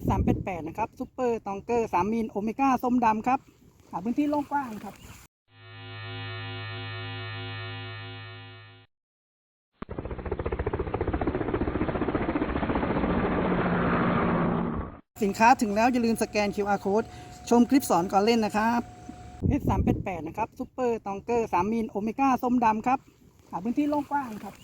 S 3 8 8 นะครับซูเปอร์ตองเกอร์3มิลโอเมก้าส้มดำครับหาพื้นที่โล่งกว้างครับสินค้าถึงแล้วอย่าลืมสแกน QR code ชมคลิปสอนก่อนเล่นนะครับ S 3 8 8 นะครับซูเปอร์ตองเกอร์3มิลโอเมก้าส้มดำครับ หาพื้นที่โล่งกว้างครับ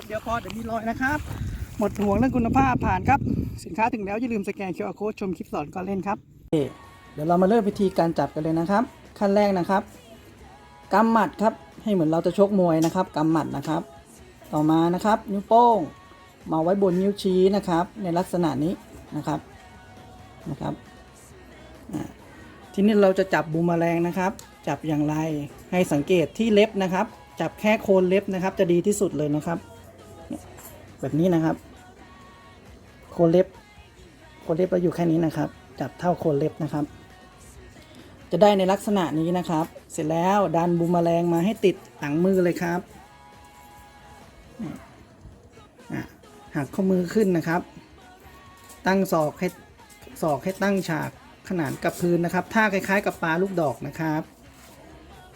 รอบเดี๋ยวพอเดี๋ยวมีรอยนะครับ หมดห่วงเรื่องคุณภาพผ่านครับ สินค้าถึงแล้วอย่าลืมสแกน QR code ชมคลิปสอนก่อนเล่นครับเดี๋ยวเรามาเริ่มวิธีการจับกันเลยนะครับ ขั้นแรกนะครับกำหมัดครับให้เหมือนเราจะชกมวยนะครับกำหมัดนะครับ ต่อมานะครับ นิ้วโป้ง มาไว้บนนิ้วชี้นะครับ ในลักษณะนี้นะครับนะครับทีนี้เราจะจับบูมแมลงนะครับ จับอย่างไรให้สังเกตที่เล็บนะครับ จับแค่โคนเล็บนะครับ จะดีที่สุดเลยนะครับ แบบนี้นะครับ โคนเล็บ โคนเล็บเราอยู่แค่นี้นะครับ จับเท่าโคนเล็บนะครับ จะได้ในลักษณะนี้นะครับ เสร็จแล้วดันบูมแมลงมาให้ติดหลังมือเลยครับหักข้อมือขึ้นนะครับ ตั้งศอกให้ศอกให้ตั้งฉากขนานกับพื้นนะครับท่าคล้าย ๆ กับปลาลูกดอกนะครับ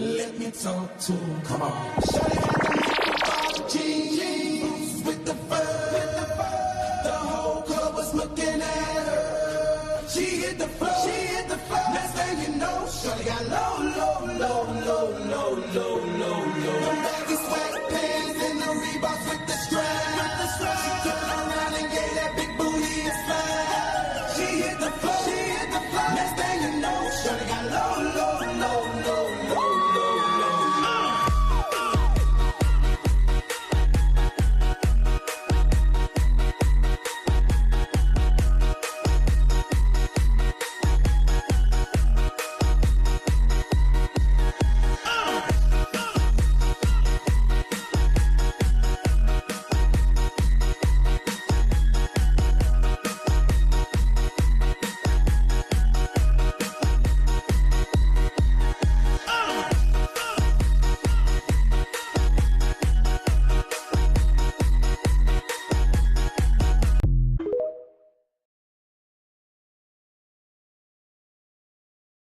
Let me talk to him. Come on. Shut got the microphone. Jeans with the fur. The whole club was looking at her. She hit the floor. She hit the floor. Next thing you know, Shorty got low, low, low, low, low, low, low.